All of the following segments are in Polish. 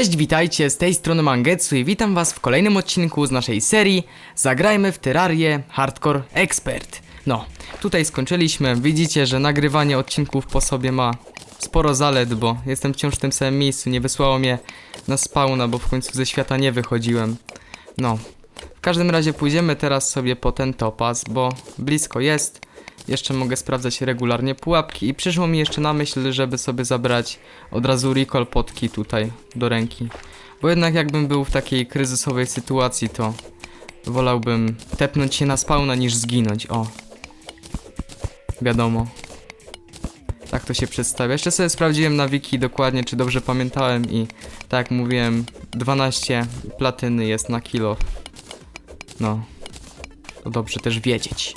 Cześć, witajcie, z tej strony Mangetsu i witam was w kolejnym odcinku z naszej serii Zagrajmy w Terrarię Hardcore Expert. No, tutaj skończyliśmy, widzicie, że nagrywanie odcinków po sobie ma sporo zalet, bo jestem wciąż w tym samym miejscu, nie wysłało mnie na spawna, bo w końcu ze świata nie wychodziłem. No, w każdym razie pójdziemy teraz sobie po ten topaz, bo blisko jest. Jeszcze mogę sprawdzać regularnie pułapki i przyszło mi jeszcze na myśl, żeby sobie zabrać od razu recall potki tutaj do ręki. Bo jednak jakbym był w takiej kryzysowej sytuacji, to wolałbym tepnąć się na spawna niż zginąć, o. Wiadomo. Tak to się przedstawia. Jeszcze sobie sprawdziłem na wiki dokładnie, czy dobrze pamiętałem i tak jak mówiłem, 12 platyny jest na kilo. No. To dobrze też wiedzieć.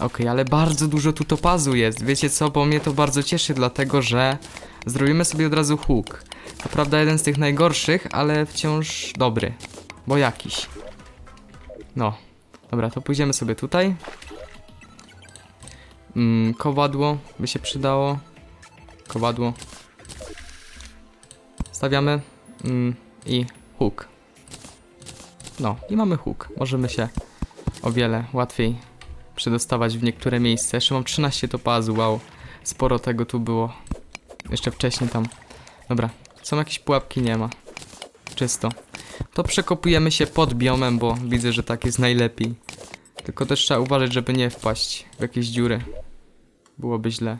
Okej, ale bardzo dużo tu topazu jest. Wiecie co, bo mnie to bardzo cieszy, dlatego że zrobimy sobie od razu huk. To prawda jeden z tych najgorszych, ale wciąż dobry. Bo jakiś. No. Dobra, to pójdziemy sobie tutaj. Mm, kowadło by się przydało. Kowadło. Stawiamy. Mm, I huk. No, i mamy huk. Możemy się o wiele łatwiej przedostawać w niektóre miejsca. Jeszcze mam 13 topazu, wow. Sporo tego tu było. Jeszcze wcześniej tam. Dobra, są jakieś pułapki? Nie ma. Czysto. To przekopujemy się pod biomem, bo widzę, że tak jest najlepiej. Tylko też trzeba uważać, żeby nie wpaść w jakieś dziury. Byłoby źle.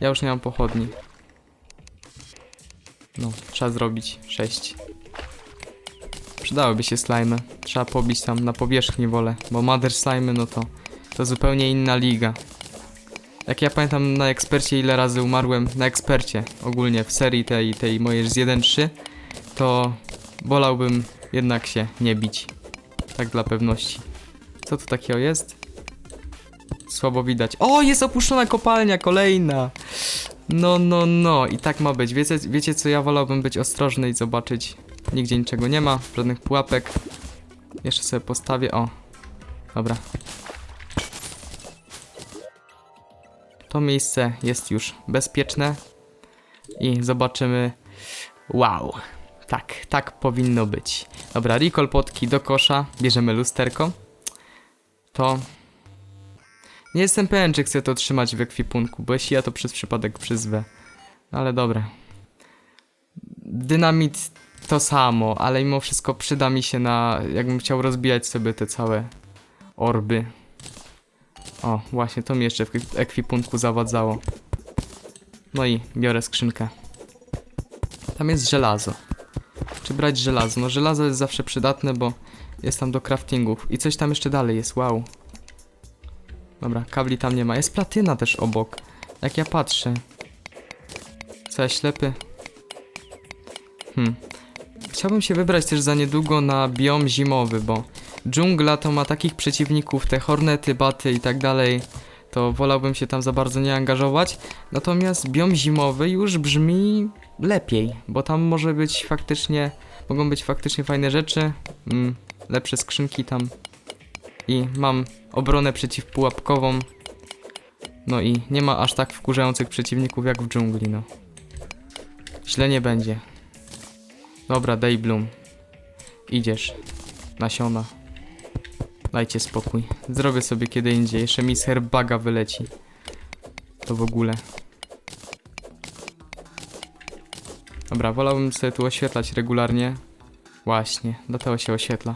Ja już nie mam pochodni. No, trzeba zrobić 6. Przydałyby się slimy. Trzeba pobić tam na powierzchni wolę, bo mother slimy no to to zupełnie inna liga. Jak ja pamiętam na ekspercie ile razy umarłem, na ekspercie ogólnie w serii tej, tej mojej z 1.3, to wolałbym jednak się nie bić. Tak dla pewności. Co tu takiego jest? Słabo widać. O, jest opuszczona kopalnia, kolejna! No, no, no, i tak ma być. Wiecie, wiecie co, ja wolałbym być ostrożny i zobaczyć. Nigdzie niczego nie ma, żadnych pułapek. Jeszcze sobie postawię, o. Dobra, To miejsce jest już bezpieczne i zobaczymy. Wow, tak, tak powinno być. Dobra, recall potki do kosza, bierzemy lusterko. To. Nie jestem pewien, czy chcę to trzymać w ekwipunku, bo jeśli ja to przez przypadek przyzwę. Ale dobra. Dynamit to samo, ale mimo wszystko przyda mi się na. Jakbym chciał rozbijać sobie te całe orby. O, właśnie, to mi jeszcze w ek- ekwipunku zawadzało. No i biorę skrzynkę. Tam jest żelazo. Czy brać żelazo? No żelazo jest zawsze przydatne, bo jest tam do craftingów. I coś tam jeszcze dalej jest, wow. Dobra, kabli tam nie ma. Jest platyna też obok. Jak ja patrzę. Co ja ślepy? Hmm. Chciałbym się wybrać też za niedługo na biom zimowy, bo dżungla to ma takich przeciwników, te hornety, baty i tak dalej, to wolałbym się tam za bardzo nie angażować. Natomiast biom zimowy już brzmi lepiej, bo tam może być faktycznie, mogą być faktycznie fajne rzeczy, mm, lepsze skrzynki tam i mam obronę przeciwpułapkową. No i nie ma aż tak wkurzających przeciwników jak w dżungli, no. Źle nie będzie. Dobra, Daybloom. Idziesz. Nasiona. Dajcie spokój. Zrobię sobie kiedy indziej. Jeszcze mi z herbaga wyleci. To w ogóle. Dobra, wolałbym sobie tu oświetlać regularnie. Właśnie, dlatego się oświetla.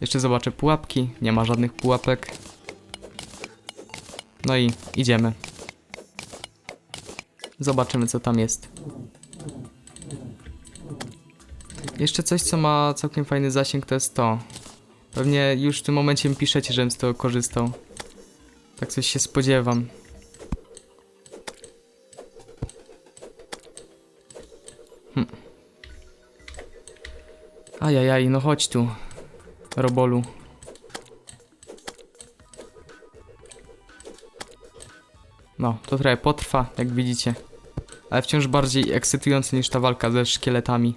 Jeszcze zobaczę pułapki. Nie ma żadnych pułapek. No i idziemy. Zobaczymy co tam jest. Jeszcze coś, co ma całkiem fajny zasięg, to jest to. Pewnie już w tym momencie mi piszecie, żebym z tego korzystał. Tak coś się spodziewam. Hm. Ajajaj, no chodź tu. Robolu. No, to trochę potrwa, jak widzicie. Ale wciąż bardziej ekscytujące niż ta walka ze szkieletami.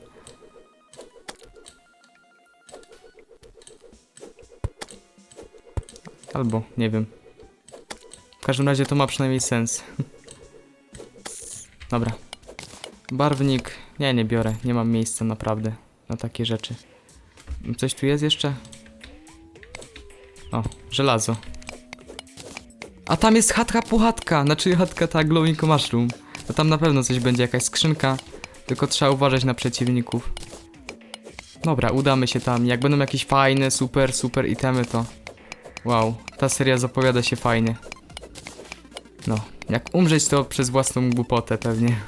Albo, nie wiem. W każdym razie to ma przynajmniej sens. Dobra. Barwnik Nie, nie biorę. Nie mam miejsca naprawdę na takie rzeczy. Coś tu jest jeszcze? O, żelazo. A tam jest chatka puchatka, znaczy chatka ta glowing mushroom. To tam na pewno coś będzie, jakaś skrzynka. Tylko trzeba uważać na przeciwników. Dobra, udamy się tam. Jak będą jakieś fajne, super, super itemy, to... Wow, ta seria zapowiada się fajnie. No, jak umrzeć to przez własną głupotę pewnie.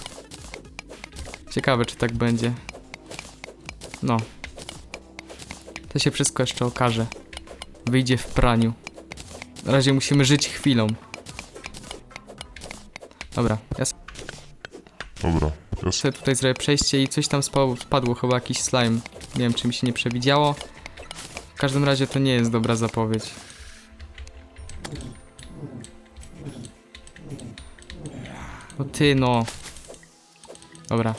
Ciekawe, czy tak będzie. No. To się wszystko jeszcze okaże. Wyjdzie w praniu. Na razie musimy żyć chwilą. Dobra, ja Dobra, ja sobie tutaj zrobię przejście i coś tam spadło, spadło chyba jakiś slime. Nie wiem, czy mi się nie przewidziało. W każdym razie to nie jest dobra zapowiedź. Ty no. Dobra.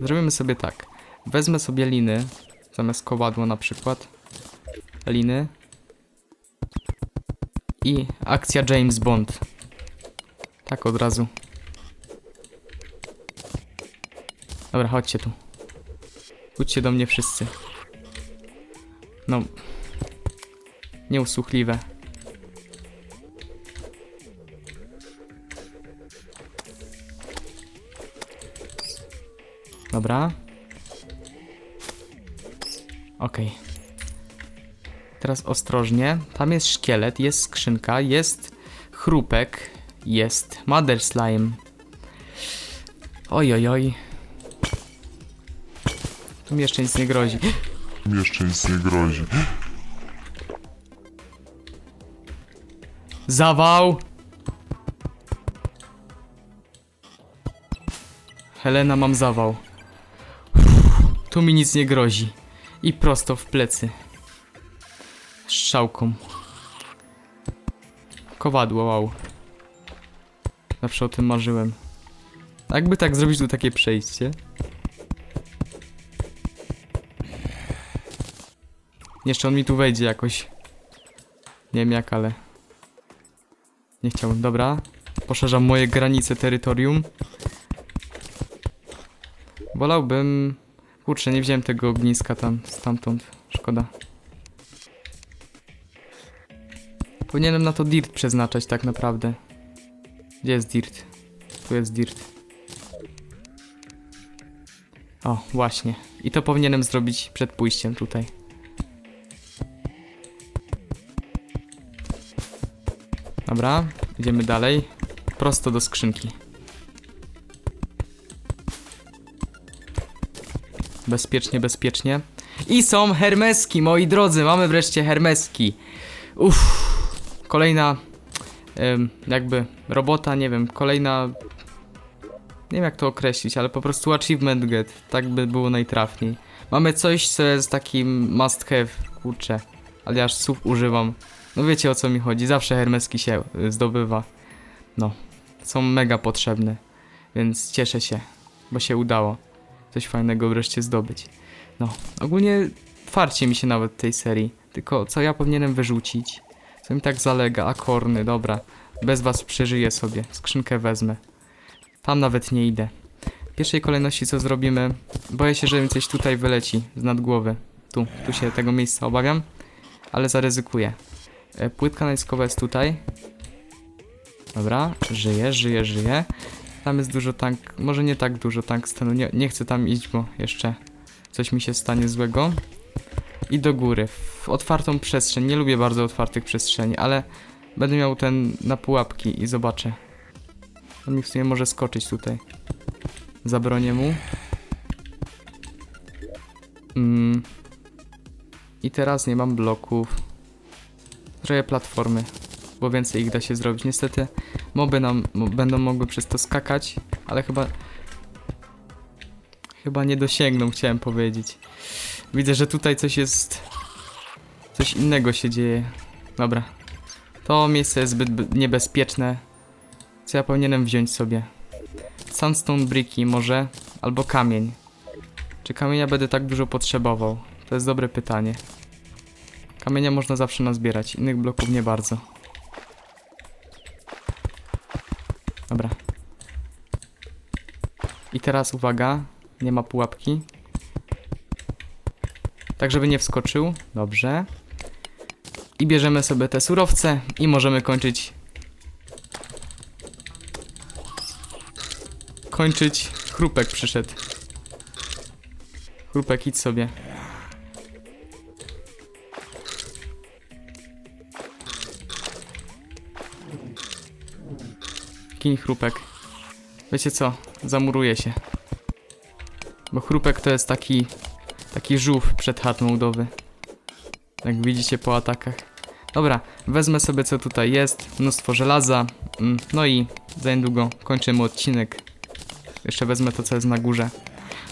Zrobimy sobie tak. Wezmę sobie liny, zamiast kowadła na przykład. Liny. I akcja James Bond. Tak od razu. Dobra, chodźcie tu. Chodźcie do mnie wszyscy. No. Nieusłuchliwe. Dobra. Okej. Teraz ostrożnie. Tam jest szkielet, jest skrzynka, jest chrupek, jest mother slime. Oj, oj, oj. Tu mi jeszcze nic nie grozi. mi jeszcze nic nie grozi. Zawał! Helena, mam zawał. Tu mi nic nie grozi. I prosto w plecy. Strzałką. Kowadło, wow. Zawsze o tym marzyłem. Jakby tak zrobić tu takie przejście? Jeszcze on mi tu wejdzie jakoś. Nie wiem jak, ale... Nie chciałbym, dobra. Poszerzam moje granice terytorium. Wolałbym... Kurczę, nie wziąłem tego ogniska tam, stamtąd. Szkoda. Powinienem na to dirt przeznaczać tak naprawdę. Gdzie jest dirt? Tu jest dirt. O, właśnie. I to powinienem zrobić przed pójściem tutaj. Dobra, idziemy dalej. Prosto do skrzynki. Bezpiecznie, bezpiecznie. I są hermeski, moi drodzy, mamy wreszcie hermeski. Uff, kolejna jakby robota, nie wiem, kolejna nie wiem jak to określić, ale po prostu achievement get, tak by było najtrafniej. Mamy coś, co jest takim must have, kurczę, ale ja aż słów używam. No wiecie o co mi chodzi, zawsze hermeski się y, zdobywa. No, są mega potrzebne, więc cieszę się, bo się udało coś fajnego wreszcie zdobyć. No, ogólnie farcie mi się nawet tej serii, tylko co ja powinienem wyrzucić? Co mi tak zalega, a korny, dobra, bez was przeżyję sobie, skrzynkę wezmę. Tam nawet nie idę. W pierwszej kolejności co zrobimy, boję się, że mi coś tutaj wyleci z nad głowy. Tu, tu się tego miejsca obawiam, ale zaryzykuję. E, Płytka naciskowa jest tutaj. Dobra, żyje, żyje, żyje. Tam jest dużo tank, może nie tak dużo tungstenu, nie, nie chcę tam iść, bo jeszcze coś mi się stanie złego. I do góry, w otwartą przestrzeń, nie lubię bardzo otwartych przestrzeni, ale będę miał ten na pułapki i zobaczę. On mi w sumie może skoczyć tutaj. Zabronię mu. Mm. I teraz nie mam bloków. Zrobię platformy, bo więcej ich da się zrobić. Niestety moby nam będą mogły przez to skakać, ale chyba... Chyba nie dosięgną, chciałem powiedzieć. Widzę, że tutaj coś jest... Coś innego się dzieje. Dobra. To miejsce jest zbyt niebezpieczne. Co ja powinienem wziąć sobie? Sandstone bricki może, albo kamień. Czy kamienia będę tak dużo potrzebował? To jest dobre pytanie. Kamienia można zawsze nazbierać, innych bloków nie bardzo. Dobra. I teraz uwaga, nie ma pułapki. Tak, żeby nie wskoczył. Dobrze. I bierzemy sobie te surowce i możemy kończyć. Kończyć. Chrupek przyszedł. Chrupek, idź sobie. Kiń chrupek. Wiecie co? Zamuruję się. Bo chrupek to jest taki... Taki żółw przed chatą udowy. Jak widzicie po atakach. Dobra, wezmę sobie co tutaj jest. Mnóstwo żelaza. Mm, No i za niedługo kończymy odcinek. Jeszcze wezmę to co jest na górze.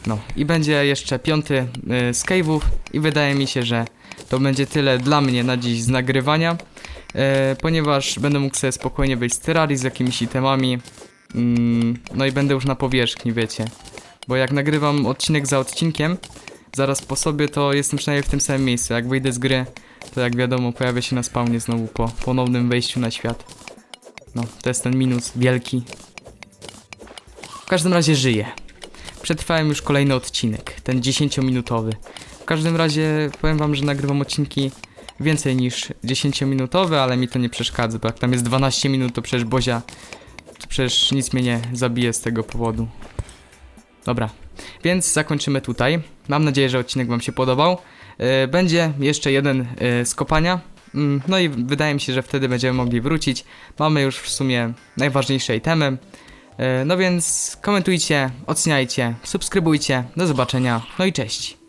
No i będzie jeszcze piąty y, z cave'ów i wydaje mi się, że to będzie tyle dla mnie na dziś z nagrywania. E, ponieważ będę mógł sobie spokojnie wejść z terrarii z jakimiś itemami. Mm, no i będę już na powierzchni, wiecie. Bo jak nagrywam odcinek za odcinkiem, zaraz po sobie, to jestem przynajmniej w tym samym miejscu. Jak wyjdę z gry, to jak wiadomo, pojawię się na spawnie znowu po ponownym wejściu na świat. No, to jest ten minus wielki. W każdym razie żyję. Przetrwałem już kolejny odcinek, ten 10-minutowy. W każdym razie powiem wam, że nagrywam odcinki więcej niż 10-minutowe, ale mi to nie przeszkadza, bo jak tam jest 12 minut, to przecież Bozia, to przecież nic mnie nie zabije z tego powodu. Dobra, więc zakończymy tutaj. Mam nadzieję, że odcinek wam się podobał. E, Będzie jeszcze jeden e, z kopania. Mm, No i wydaje mi się, że wtedy będziemy mogli wrócić. Mamy już w sumie najważniejsze itemy. E, No więc komentujcie, oceniajcie, subskrybujcie. Do zobaczenia. No i cześć.